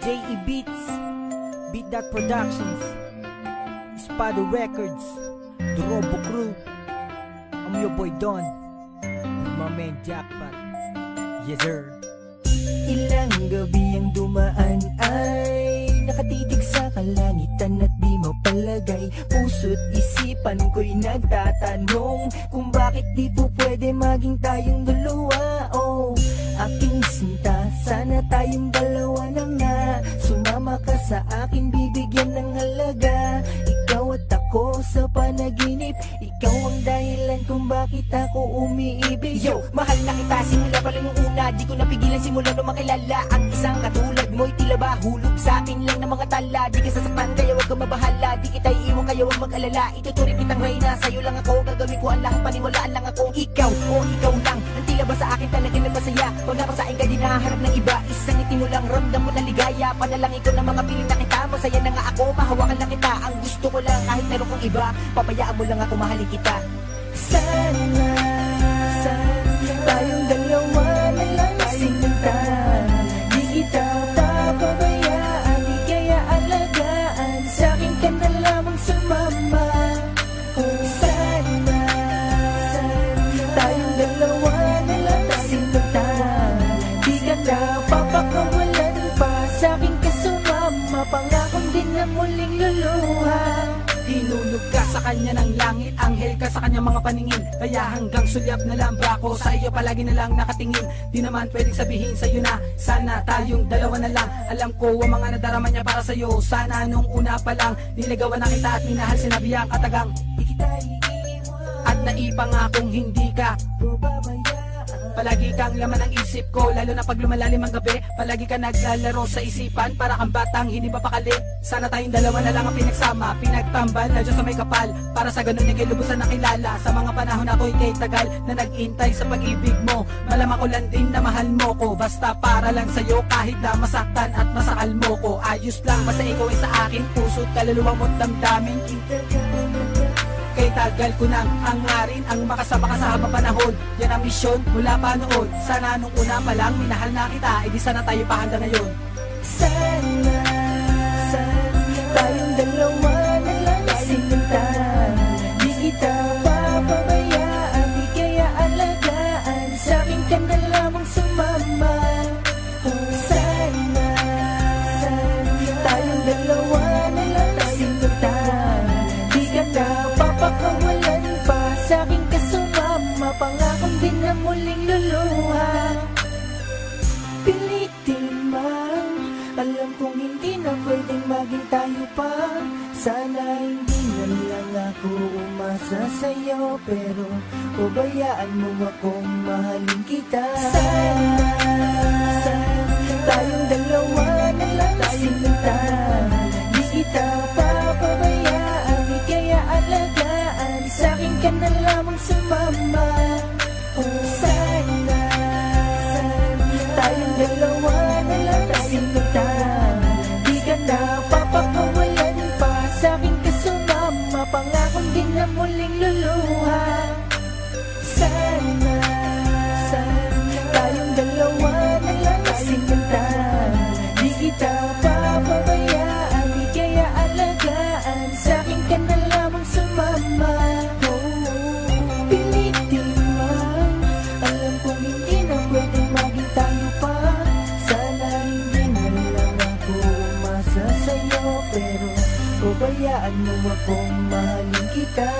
J.E. Beats, Beat That Productions, Spado Records, The Robo Crew, I'm your boy Don, my man Jackpot. Yes sir. Ilang gabi ang dumaan ay Nakatitig sa kalangitan at di mapalagay Puso't isipan ko'y nagtatanong Kung bakit di po pwede maging tayong dalawa Oh, aking sinta, sana tayong dalawa na ka sa akin, bibigyan ng halaga. Ikaw at ako sa panaginip. Ikaw ang dahilan kung bakit ako umiibig. Yo, mahal na kita simula pa lang una. Di ko napigilan simula nung makilala Ang isang katulad mo'y tila ba Hulog sa akin lang ng mga tala iiwan kaya wag mag-alala Ituturing kitang reyna Sa'yo lang ako. Gagawin ko ang lahat Paniwalaan lang ako. Ikaw o ikaw lang Ang tila ba sa akin talaga nagpasaya Pag napasain ka di naharap ng iba. Isang ngiti mo lang Ramdam mo na ligaya. Panalangin ko ng mga piling na kita Masaya na nga ako. Mahawakan lang kita Ang gusto ko lang kahit meron kang iba. Pabayaan mo lang ako mahalin kita. Sana Din na muling luluha. Hinulog ka sa kanya ng langit Anghel ka sa kanyang mga paningin. Kaya hanggang sulyap na lang ba ako Sa iyo palagi na lang nakatingin. Di naman pwedeng sabihin sa'yo na Sana tayong dalawa na lang. Alam ko ang mga nadarama niya para sa'yo. Sana nung una pa lang Niligawan na kita at minahal Sinabi ang katagang Di kita iiwan At naipangakong hindi ka Pababayaan Palagi kang laman ng isip ko Lalo na pag lumalalim ang gabi. Palagi ka naglalaro sa isipan Para kang batang hindi papakali Sana tayong dalawa na lang ang pinagsama Pinagtambal na Diyos sa may kapal. Para sa ganun ikay lubusan na kilala. Sa mga panahon na ako'y kay tagal Na nag-intay sa pag-ibig mo. Malamang ko lang din na mahal mo ko Basta para lang sa'yo Kahit na masaktan at masakal mo ko. Ayos lang basta ikaw ay sa akin Puso't kaluluwa mo't damdamin Kay tagal ko nang hangarin Ang makasama ka sa habang panahon. Yan ang misyon mula pa noon. Sana nung una pa lang minahal na kita E di sana tayo pa hanggang ngayon. Sana, sana tayong dalawa sumama Pangakong din na muling luluha. Pilitin man Alam kong hindi na pwedeng maging tayo pa. Sana hindi na lang ako umasa sa'yo Pero pabayaan mo akong mahalin kita. Sana, sana tayong dalawa na lang sinta Di kita papabayaan, di kaya alagaan. Sa akin ka na lamang sumama dalawa na lang sinta Di ka na papakawalan pa. Sa akin ka sumama Pangakong din na muling luluha pabayaan mo akong mahalin kita